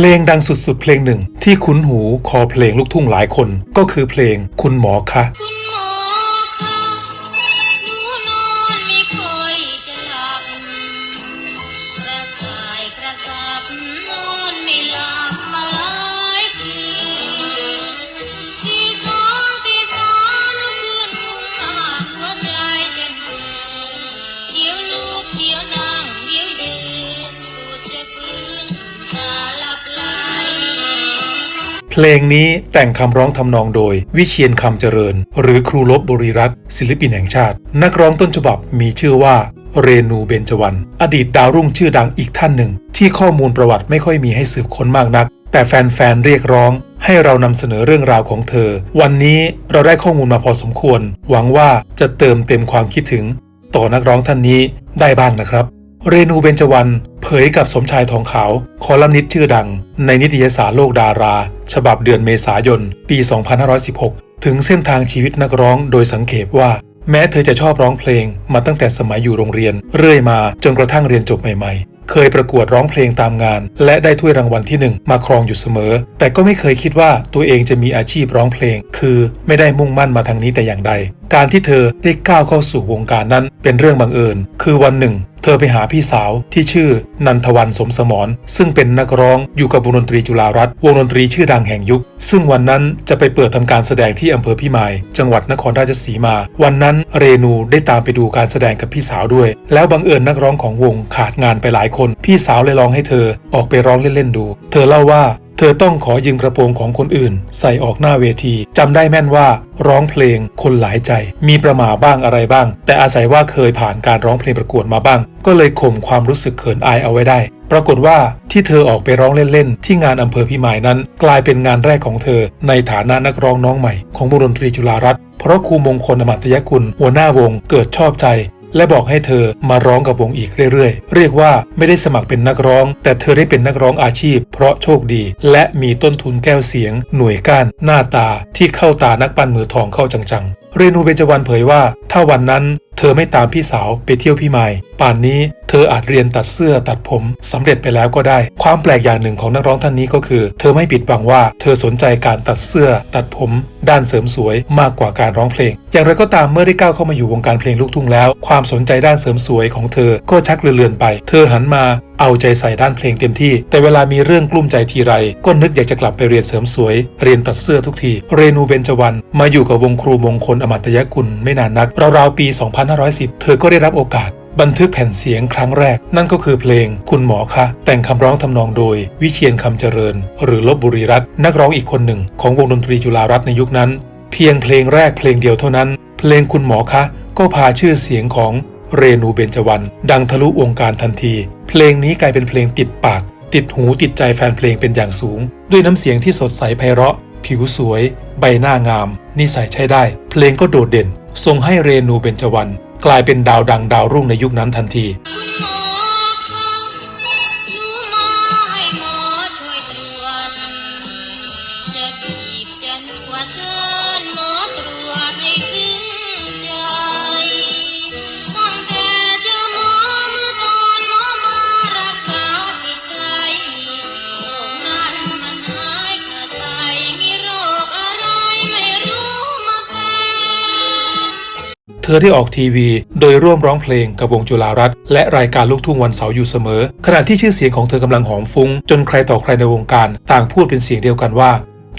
เพลงดังสุดๆ เพลงหนึ่งที่คุ้นหูคอเพลงลูกทุ่งหลายคน ก็คือเพลงคุณหมอคะ เพลงนี้แต่งคำร้องทำนองโดย วิเชียนคำเจริญ หรือครูลบบรีรัตศิลปินแห่งชาติ นักร้องต้นฉบับมีชื่อว่า เรนูเบญจวรรณอดีตดาวรุ่งชื่อดังอีกท่านหนึ่ง ที่ข้อมูลประวัติไม่ค่อยมีให้สืบค้นมากนัก แต่แฟนๆเรียกร้องให้เรานำเสนอเรื่องราวของเธอ วันนี้เราได้ข้อมูลมาพอสมควร หวังว่าจะเติมเต็มความคิดถึง ต่อนักร้องท่านนี้ได้บ้างนะครับ เรนูเบญจวรรณ เผยกับสมชายทองขาว คอลัมนิสต์ชื่อดัง ในนิตยสารโลกดารา ฉบับเดือนเมษายน ปี 2516 ถึงเส้นทางชีวิตนักร้องโดยสังเขปว่าแม้เธอจะชอบร้องเพลงมาตั้งแต่สมัยอยู่โรงเรียน เรื่อยมาจนกระทั่งเรียนจบใหม่ๆ เคยประกวดร้องเพลงตามงาน และได้ถ้วยรางวัลที่หนึ่งมาครองอยู่เสมอ แต่ก็ไม่เคยคิดว่าตัวเองจะมีอาชีพร้องเพลง คือไม่ได้มุ่งมั่นมาทางนี้แต่อย่างใด การที่เธอได้ก้าวเข้าสู่วงการนั้นเป็นเรื่องบังเอิญ คือวันหนึ่ง เธอไปหาพี่สาวที่ชื่อนันทวันสมสมรซึ่งเป็นนักร้องอยู่กับวงดนตรีจุฬารัตน์วงดนตรีชื่อดังแห่งยุค ซึ่งวันนั้นจะไปเปิดทำการแสดงที่อำเภอพิมาย จังหวัดนครราชสีมา วันนั้นเรนูได้ตามไปดูการแสดงกับพี่สาวด้วย แล้วบังเอิญนักร้องของวงขาดงานไปหลายคน พี่สาวเลยลองให้เธอออกไปร้องเล่นๆดู เธอเล่าว่า เธอต้องขอยืมกระโปรงของคนอื่น ใส่ออกหน้าเวทีจำได้แม่นว่า ร้องเพลงคนหลายใจ มีประมาบ้างอะไรบ้าง แต่อาศัยว่าเคยผ่านการร้องเพลงประกวดมาบ้าง ก็เลยข่มความรู้สึกเขินอายเอาไว้ได้ ปรากฏว่าที่เธอออกไปร้องเล่น ๆ ที่งานอำเภอพิมายนั้น กลายเป็นงานแรกของเธอ ในฐานะนักร้องน้องใหม่ของวงดนตรีจุฬารัตน์เพราะครูมงคลอมัตยกุลหัวหน้าวงเกิดชอบใจ และบอกให้เธอมาร้องกับวงอีกเรื่อยๆ เรียกว่าไม่ได้สมัครเป็นนักร้อง แต่เธอได้เป็นนักร้องอาชีพ เพราะโชคดี และมีต้นทุนแก้วเสียง หน่วยก้าน หน้าตาที่เข้าตานักปั้นมือทองเข้าจังๆ เรนูเบญจวรรณเผยว่า ถ้าวันนั้น เธอไม่ตามพี่สาวไปเที่ยวพี่ไม้ป่านนี้เธออาจเรียนตัดเสื้อตัดผมสำเร็จไปแล้วก็ได้ ความแปลกอย่างหนึ่งของนักร้องท่านนี้ก็คือ เธอไม่ปิดบังว่า เธอสนใจการตัดเสื้อ ตัดผม ด้านเสริมสวยมากกว่าการร้องเพลง อย่างไรก็ตามเมื่อได้ก้าวเข้ามาอยู่วงการเพลงลูกทุ่งแล้ว ความสนใจด้านเสริมสวยของเธอก็ชักเลือนไป เธอหันมา เอาใจใส่ด้านเพลงเต็มที่ แต่เวลามีเรื่องกลุ้มใจทีไร ก็นึกอยากจะกลับไปเรียนเสริมสวย เรียนตัดเสื้อทุกที เรนูเบญจวรรณมาอยู่กับวงครูมงคลอมัตยกุลไม่นานนัก ราวๆปี 2510 เธอก็ได้รับโอกาสบันทึกแผ่นเสียงครั้งแรก นั่นก็คือเพลงคุณหมอคะ แต่งคำร้องทำนองโดย วิเชียนคำเจริญ หรือลบบุรีรัตน์นักร้องอีกคนหนึ่ง ของวงดนตรีจุฬารัตน์ในยุคนั้น เพียงเพลงแรกเพลงเดียวเท่านั้น เพลงคุณหมอคะ ก็พาชื่อเสียงของ เรนูเบญจวรรณดังทะลุวงการทันที เพลงนี้กลายเป็นเพลงติดปาก ติดหูติดใจแฟนเพลงเป็นอย่างสูง ด้วยน้ำเสียงที่สดใสไพเราะ ผิวสวย ใบหน้างาม นิสัยใช้ได้ เพลงก็โดดเด่นส่งให้เรนูเบญจวรรณกลายเป็นดาวดังดาวรุ่งในยุคนั้นทันทีจะบีบจะนวดเชิญหมอตรวจให้ ธอได้ออกทีวี โดยร่วมร้องเพลงกับวงจุฬารัตน์และรายการลูกทุ่งวันเสาร์อยู่เสมอ ขณะที่ชื่อเสียงของเธอกำลังหอมฟุ้ง จนใครต่อใครในวงการ ต่างพูดเป็นเสียงเดียวกันว่า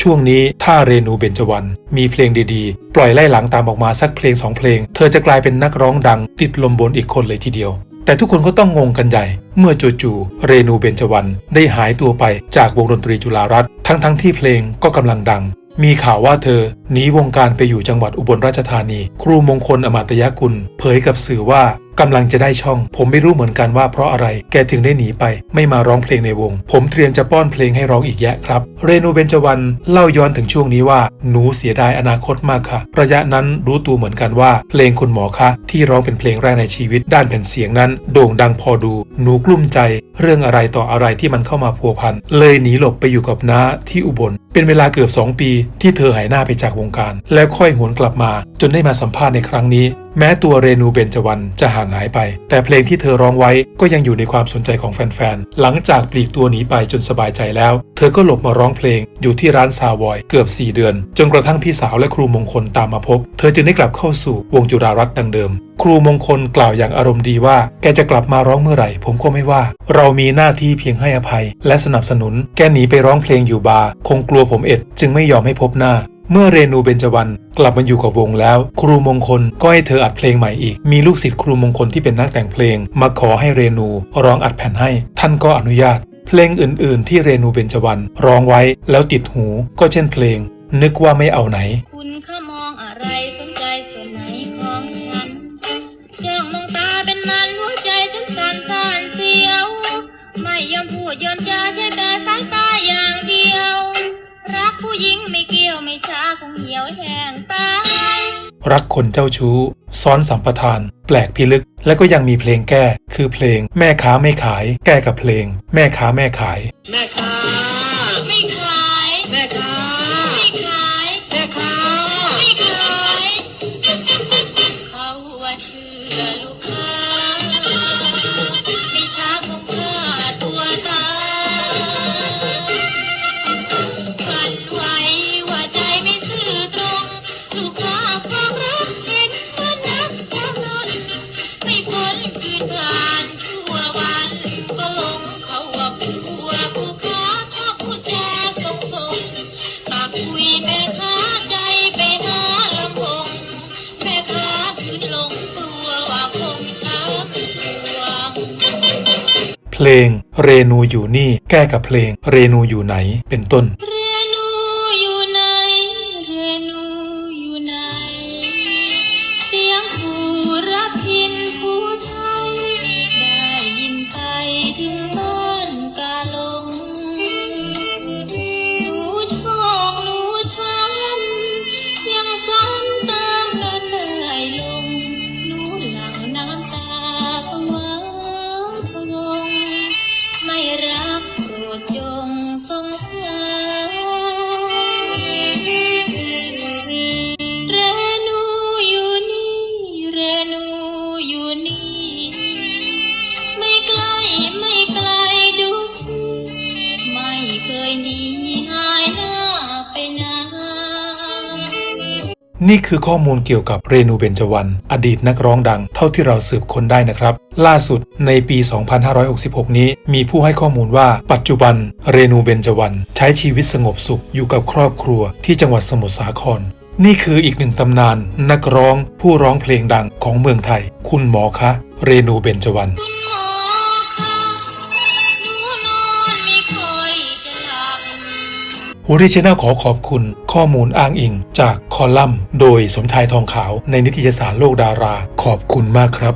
ช่วงนี้ถ้าเรนูเบญจวรรณมีเพลงดีๆ ปล่อยไล่หลังตามออกมาสักเพลงสองเพลง เธอจะกลายเป็นนักร้องดัง ติดลมบนอีกคนเลยทีเดียวแต่ทุกคนก็ต้องงงกันใหญ่ เมื่อจู่ๆเรนูเบญจวรรณได้หายตัวไปจากวงดนตรีจุฬารัตน์ทั้งๆที่เพลงก็กำลังดัง มีข่าวว่าเธอหนีวงการไปอยู่จังหวัดอุบลราชธานี ครูมงคลอมาตยกุล เผยกับสื่อว่า กำลังจะได้ช่อง ผมไม่รู้เหมือนกันว่าเพราะอะไร แกถึงได้หนีไป ไม่มาร้องเพลงในวง ผมเตรียมจะป้อนเพลงให้ร้องอีกแยะครับ เรนูเบญจวรรณเล่าย้อนถึงช่วงนี้ว่า หนูเสียดายอนาคตมากค่ะ ระยะนั้นรู้ตัวเหมือนกันว่า เพลงคุณหมอคะ ที่ร้องเป็นเพลงแรกในชีวิต ด้านแผ่นเสียงนั้น โด่งดังพอดู หนูกลุ้มใจ เรื่องอะไรต่ออะไรที่มันเข้ามาพัวพัน เลยหนีหลบไปอยู่กับน้าที่อุบล เป็นเวลาเกือบ 2 ปี ที่เธอหายหน้าไปจากวงการ แล้วค่อยหวนกลับมา จนได้มาสัมภาษณ์ในครั้งนี้ แม้ตัวเรนูเบญจวรรณจะห่างหายไป แต่เพลงที่เธอร้องไว้ก็ยังอยู่ในความสนใจของแฟนๆ หลังจากปลีกตัวหนีไปจนสบายใจแล้ว เธอก็หลบมาร้องเพลงอยู่ที่ร้านซาวอยเกือบ 4 เดือน จนกระทั่งพี่สาวและครูมงคลตามมาพบ เธอจึงได้กลับเข้าสู่วงจุฬารัตน์ดังเดิม ครูมงคลกล่าวอย่างอารมณ์ดีว่า แกจะกลับมาร้องเมื่อไหร่ ผมก็ไม่ว่า เรามีหน้าที่เพียงให้อภัย และสนับสนุน แกหนีไปร้องเพลงอยู่บาร์คงกลัวผมเอ็ด จึงไม่ยอมให้พบหน้า เมื่อเรนูเบญจวรรณกลับมาอยู่กับวงแล้ว ครูมงคลก็ให้เธออัดเพลงใหม่อีก มีลูกศิษย์ครูมงคลที่เป็นนักแต่งเพลง มาขอให้เรนูร้องอัดแผ่นให้ ท่านก็อนุญาต เพลงอื่น ๆ ที่เรนูเบญจวรรณร้องไว้แล้วติดหูก็เช่นเพลง นึกว่าไม่เอาไหน คุณข้ามองอะไรสนใจส่วนไหนของฉันจ้องมองตาเป็นมันหัวใจฉันสั่นสั่นเสียว ไม่ยอมพูดยอมจาใช้แต่สายตาอย่างเดียว รักผู้หญิงไม่เกี่ยวไม่ช้าคงเหี่ยวแห้งตายรักคนเจ้าชู้ ซ้อนสัมปทาน แปลกพิลึก และก็ยังมีเพลงแก้ คือเพลง แม่ค้าไม่ขาย แก้กับเพลง แม่ค้าแม่ขาย แม่ค้า ไม่ขาย แม่ค้า ไม่ขาย แม่ค้า ไม่ขาย เขาว่าเชื่อลู เพลงเรนูอยู่นี่ แก้กับเพลงเรนูอยู่ไหน เป็นต้น นี่คือข้อมูลเกี่ยวกับเรนูเบญจวรรณอดีตนักร้องดัง เท่าที่เราสืบค้นได้นะครับ ล่าสุดในปี 2566 นี้ มีผู้ให้ข้อมูลว่าปัจจุบันเรนูเบญจวรรณใช้ชีวิตสงบสุขอยู่กับครอบครัวที่จังหวัดสมุทรสาคร นี่คืออีกหนึ่งตำนาน นักร้องผู้ร้องเพลงดังของเมืองไทย คุณหมอคะ เรนูเบญจวรรณ ฮูริชแนลขอขอบคุณข้อมูลอ้างอิง จากคอลัมน์ โดยสมชายทองขาวในนิตยสารโลกดารา ขอบคุณมากครับ